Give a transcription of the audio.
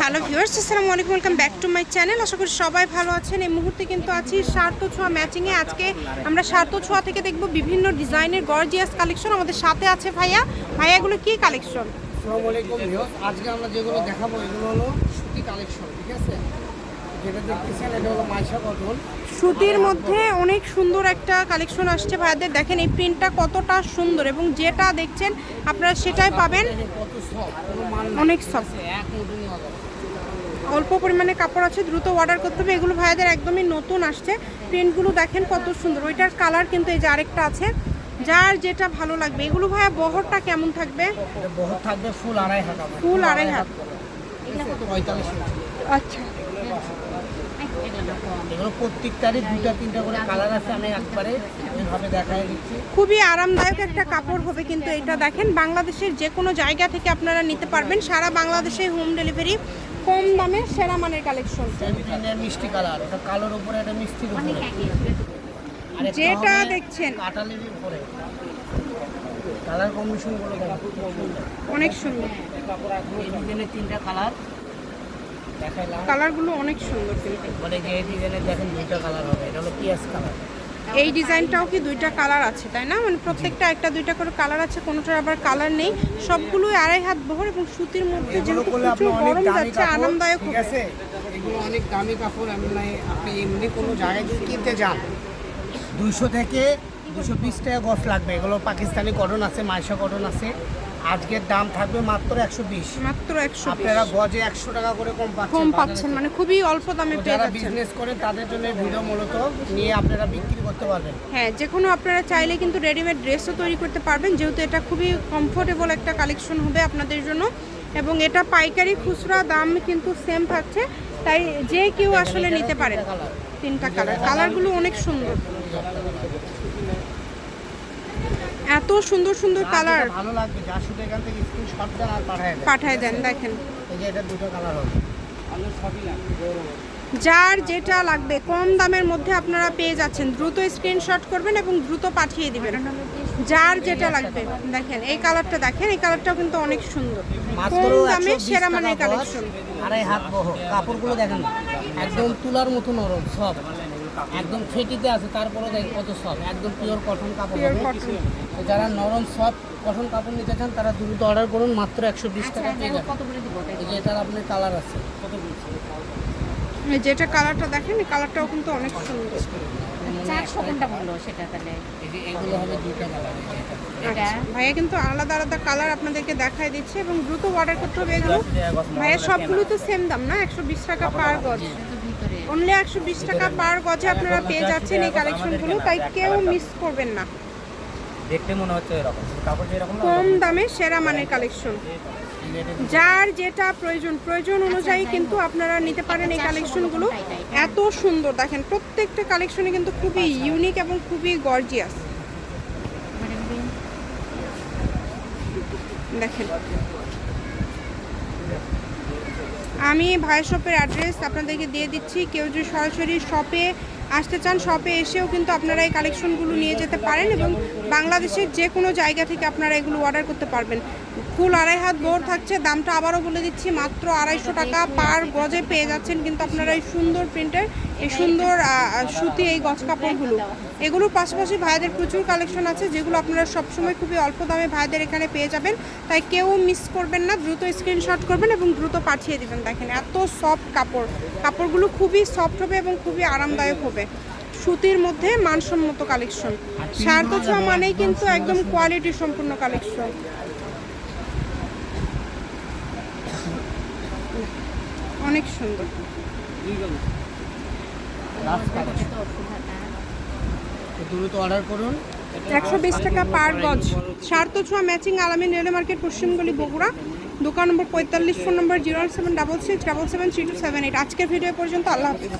Hello viewers, আসসালামু আলাইকুম, welcome back to my channel. আশা করি সবাই ভালো আছেন। এই মুহূর্তে কিন্তু আছি সার্ত ছোঁয়া ম্যাচিংয়ে। আজকে আমরা সার্ত ছোঁয়া থেকে দেখব বিভিন্ন ডিজাইনের গর্জিয়াস কালেকশন আমাদের সাথে আছে ভাইয়া। ভাইয়াগুলো কি কালেকশন? আসসালামু আলাইকুম ভিউয়ার্স, আজকে আমরা যেগুলো দেখাবো এগুলো হলো সুতি কালেকশন, ঠিক আছে? যেটা দেখতেছেন এটা হলো মাইশা কটন সুতির মধ্যে অনেক সুন্দর একটা কালেকশন আসছে ভাইয়াদের। দেখেন এই প্রিন্টটা কতটা সুন্দর এবং যেটা দেখছেন আপনারা সেটাই পাবেন। সফট। অনেক যাবে অল্প পরিমাণে কাপড় আছে দ্রুত অর্ডার করতে হবে। এগুলো ভাইয়াদের একদমই নতুন আসছে। প্রিন্টগুলো দেখেন কত সুন্দর। ওইটার কালার কিন্তু এই যে আরেকটা আছে। যার যেটা ভালো লাগবে। এগুলো ভাইয়া বহরটা কেমন থাকবে? বহুত থাকবে ফুল আড়াই হাত। ফুল আড়াই হাত। আচ্ছা। এগুলো প্রত্যেকটারই দুটা তিনটা করে কালার আছে আমি একবারে এইভাবে দেখাই দিচ্ছি। খুবই আরামদায়ক একটা কাপড় হবে কিন্তু এটা দেখেন বাংলাদেশের যে কোনো জায়গা থেকে আপনারা নিতে পারবেন। সারা বাংলাদেশে হোম ডেলিভারি কম দামে সেরা মানের কালেকশন মিষ্টি কালার এটা কালোর উপরে এটা মিষ্টির উপরে। যেটা দেখছেন। কাটালের উপরে। কালার কম্বিনেশনগুলো অনেক সুন্দর। এই তিনটা কালার কালারগুলো অনেক সুন্দর কিন্তু। মানে যে এই ডিজাইনের দেখেন দুইটা কালার হবে এটা হলো পিয়াজ কালার। এই ডিজাইনটাও কি দুইটা কালার আছে তাই না? মানে প্রত্যেকটা একটা দুইটা করে কালার আছে কোনোটার আবার কালার নেই। সবগুলোই আড়াই হাত বহর এবং সুতির মধ্যে যেহেতু প্রচুর গরম যাচ্ছে কাপড় আরামদায়ক ঠিক আছে? এগুলো অনেক দামি কাপড় আমি নাই আপনি এমনি কোনো জায়গায় যদি কিনতে যান দুইশো থেকে দুশো বিশ টাকা গছ লাগবে। এগুলো পাকিস্তানি কটন আছে মাইশা কটন আছে। আজকের দাম থাকবে মাত্র একশো বিশ। মাত্র একশো আপনারা গজে একশো টাকা করে কম পাচ্ছেন কম পাচ্ছেন মানে খুবই অল্প দামে পেয়ে যারা যাচ্ছেন। বিজনেস করেন তাদের জন্য ভিডিও মূলত নিয়ে আপনারা বিক্রি করতে পারবেন। হ্যাঁ যে কোনো আপনারা চাইলে কিন্তু রেডিমেড ড্রেসও তৈরি করতে পারবেন যেহেতু এটা খুবই কমফোর্টেবল একটা কালেকশন হবে আপনাদের জন্য। এবং এটা পাইকারি খুচরা দাম কিন্তু সেম থাকছে তাই যে কেউ আসলে নিতে পারেন। তিনটা কালার কালারগুলো অনেক সুন্দর। এত সুন্দর সুন্দর কালার ভালো লাগবে যা শুধু এখান থেকে স্ক্রিনশট দেন আর পাঠায় দেন। পাঠায় দেন দেখেন। এই যে এটা দুটো কালার হবে। যার যেটা লাগবে কম দামের মধ্যে আপনারা পেয়ে যাচ্ছেন। দ্রুত স্ক্রিনশট করবেন এবং দ্রুত পাঠিয়ে দিবেন। যার যেটা লাগবে দেখেন এই কালারটা দেখেন এই কালারটাও কিন্তু অনেক সুন্দর। কম দামে সেরা মানের কালেকশন আড়াই হাত বহ কাপড়গুলো দেখেন একদম তুলার মতো নরম সব একদম ফেটিতে আছে তারপরে দেখেন কত সব একদম পিওর কটন কাপড় যারা নরম সব কটন কাপড় নিতে চান তারা দ্রুত অর্ডার করুন মাত্র একশো বিশ টাকা পেয়ে যাবেন। এটার আপনার কালার আছে। যেটা কালারটা দেখেন এই কালারটাও কিন্তু অনেক সুন্দর। চারশো কোনটা বলল সেটা তাহলে? এগুলো হবে দুইটা কালার ভাইয়া কিন্তু আলাদা আলাদা কালার আপনাদেরকে দেখাই দিচ্ছে এবং দ্রুত অর্ডার করতে হবে এগুলো। ভাইয়া সবগুলো তো সেম দাম না? একশো বিশ টাকা পার গজ। শুধু অনলি একশো বিশ টাকা পার গজে আপনারা পেয়ে যাচ্ছেন এই কালেকশনগুলো তাই কেউ মিস করবেন না। দেখতে মনে হচ্ছে এরকম কাপড় যেরকম না কম দামে সেরা মানের কালেকশন যার যেটা প্রয়োজন প্রয়োজন অনুযায়ী কিন্তু আপনারা নিতে পারেন এই কালেকশনগুলো। এত সুন্দর, দেখেন প্রত্যেকটা কালেকশনে কিন্তু খুবই ইউনিক এবং খুবই গর্জিয়াস দেখেন। আমি ভাই শপের অ্যাড্রেস আপনাদেরকে দিয়ে দিচ্ছি। কেউ যদি সরাসরি শপে আসতে চান শপে এসেও কিন্তু আপনারা এই কালেকশনগুলো নিয়ে যেতে পারেন এবং বাংলাদেশের যে কোনো জায়গা থেকে আপনারা এগুলো অর্ডার করতে পারবেন। ফুল আড়াই হাত বোর থাকছে দামটা আবারও বলে দিচ্ছি মাত্র আড়াইশো টাকা পার গজে পেয়ে যাচ্ছেন কিন্তু আপনারা এই সুন্দর প্রিন্টের এই সুন্দর সুতি এই গজ কাপড়গুলো। এগুলোর পাশাপাশি ভাইদের প্রচুর কালেকশন আছে যেগুলো আপনারা সবসময় খুবই অল্প দামে ভাইদের এখানে পেয়ে যাবেন। তাই কেউ মিস করবেন না দ্রুত স্ক্রিনশট করবেন এবং দ্রুত পাঠিয়ে দিবেন দেখেন এত সফট কাপড়। কাপড়গুলো খুবই সফট হবে এবং খুবই আরামদায়ক হবে। সুতির মধ্যে মানসম্মত কালেকশন। সার্থ ছোঁয়া মানেই কিন্তু একদম কোয়ালিটি সম্পূর্ণ কালেকশন। অনেক সুন্দর। অর্ডার করুন একশো বিশ টাকা পার গজ। ছোঁয়া ম্যাচিং আলামিন রেলওয়ে মার্কেট বগুড়া। দোকান নম্বর পঁয়তাল্লিশ, phone number zero seven double six double seven three two seven eight. আজকের ভিডিও পর্যন্ত আল্লাহ হাফিজ।